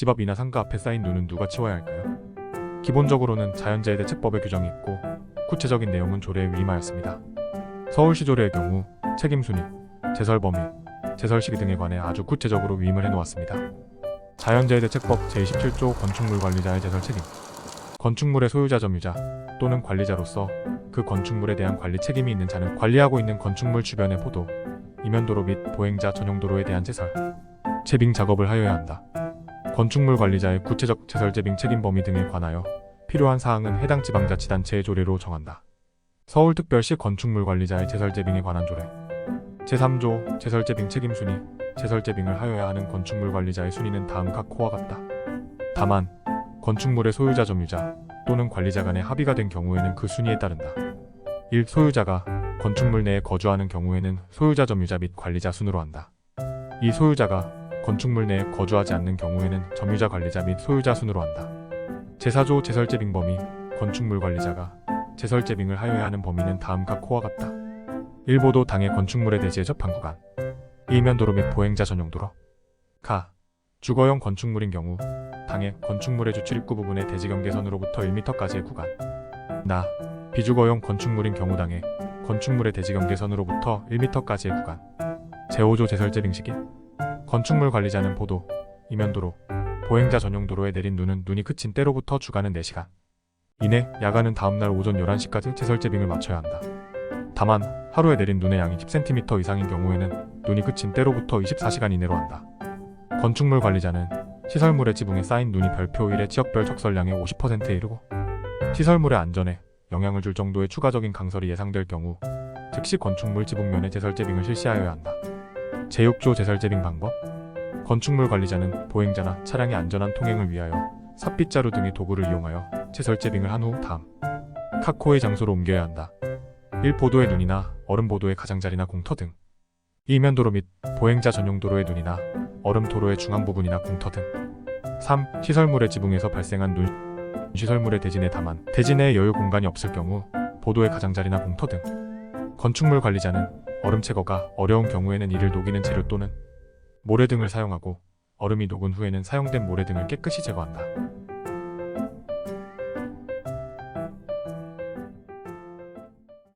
집 앞이나 상가 앞에 쌓인 눈은 누가 치워야 할까요? 기본적으로는 자연재해 대책법에 규정이 있고 구체적인 내용은 조례에 위임하였습니다. 서울시 조례의 경우 책임 순위, 제설 범위, 제설 시기 등에 관해 아주 구체적으로 위임을 해놓았습니다. 자연재해 대책법 제27조 건축물 관리자의 제설 책임 건축물의 소유자 점유자 또는 관리자로서 그 건축물에 대한 관리 책임이 있는 자는 관리하고 있는 건축물 주변의 포도, 이면도로 및 보행자 전용도로에 대한 제설, 재빙 작업을 하여야 한다. 건축물 관리자의 구체적 제설 재빙 책임 범위 등에 관하여 필요한 사항은 해당 지방자치단체의 조례로 정한다. 서울특별시 건축물 관리자의 제설 재빙에 관한 조례 제3조 제설 재빙 책임 순위 제설 재빙을 하여야 하는 건축물 관리자의 순위는 다음과 코와 같다. 다만 건축물의 소유자 점유자 또는 관리자 간의 합의가 된 경우에는 그 순위에 따른다. 1. 소유자가 건축물 내에 거주하는 경우에는 소유자 점유자 및 관리자 순으로 한다. 2. 소유자가 건축물 내에 거주하지 않는 경우에는 점유자 관리자 및 소유자 순으로 한다. 제4조 제설재빙 범위 건축물 관리자가 제설재빙을 하여야 하는 범위는 다음과 코와 같다. 일보도 당해 건축물의 대지의 접한 구간. 일면도로 및 보행자 전용 도로. 가. 주거용 건축물인 경우 당해 건축물의 주출 입구 부분의 대지 경계선으로부터 1m까지의 구간. 나. 비주거용 건축물인 경우 당해 건축물의 대지 경계선으로부터 1m까지의 구간. 제5조 제설재빙 시기 건축물 관리자는 보도, 이면도로, 보행자 전용 도로에 내린 눈은 눈이 그친 때로부터 주간은 4시간 이내 야간은 다음날 오전 11시까지 제설재빙을 마쳐야 한다. 다만 하루에 내린 눈의 양이 10cm 이상인 경우에는 눈이 그친 때로부터 24시간 이내로 한다. 건축물 관리자는 시설물의 지붕에 쌓인 눈이 별표 1의 지역별 적설량의 50%에 이르고 시설물의 안전에 영향을 줄 정도의 추가적인 강설이 예상될 경우 즉시 건축물 지붕면에 제설재빙을 실시하여야 한다. 제6조 제설재빙 방법 건축물 관리자는 보행자나 차량의 안전한 통행을 위하여 삽빗자루 등의 도구를 이용하여 제설재빙을 한 후 다음 카코의 장소로 옮겨야 한다. 1. 보도의 눈이나 얼음 보도의 가장자리나 공터 등 2. 면도로 및 보행자 전용 도로의 눈이나 얼음 도로의 중앙 부분이나 공터 등 3. 시설물의 지붕에서 발생한 눈 시설물의 대진에 다만 대진에 여유 공간이 없을 경우 보도의 가장자리나 공터 등 건축물 관리자는 얼음 제거가 어려운 경우에는 이를 녹이는 재료 또는 모래 등을 사용하고 얼음이 녹은 후에는 사용된 모래 등을 깨끗이 제거한다.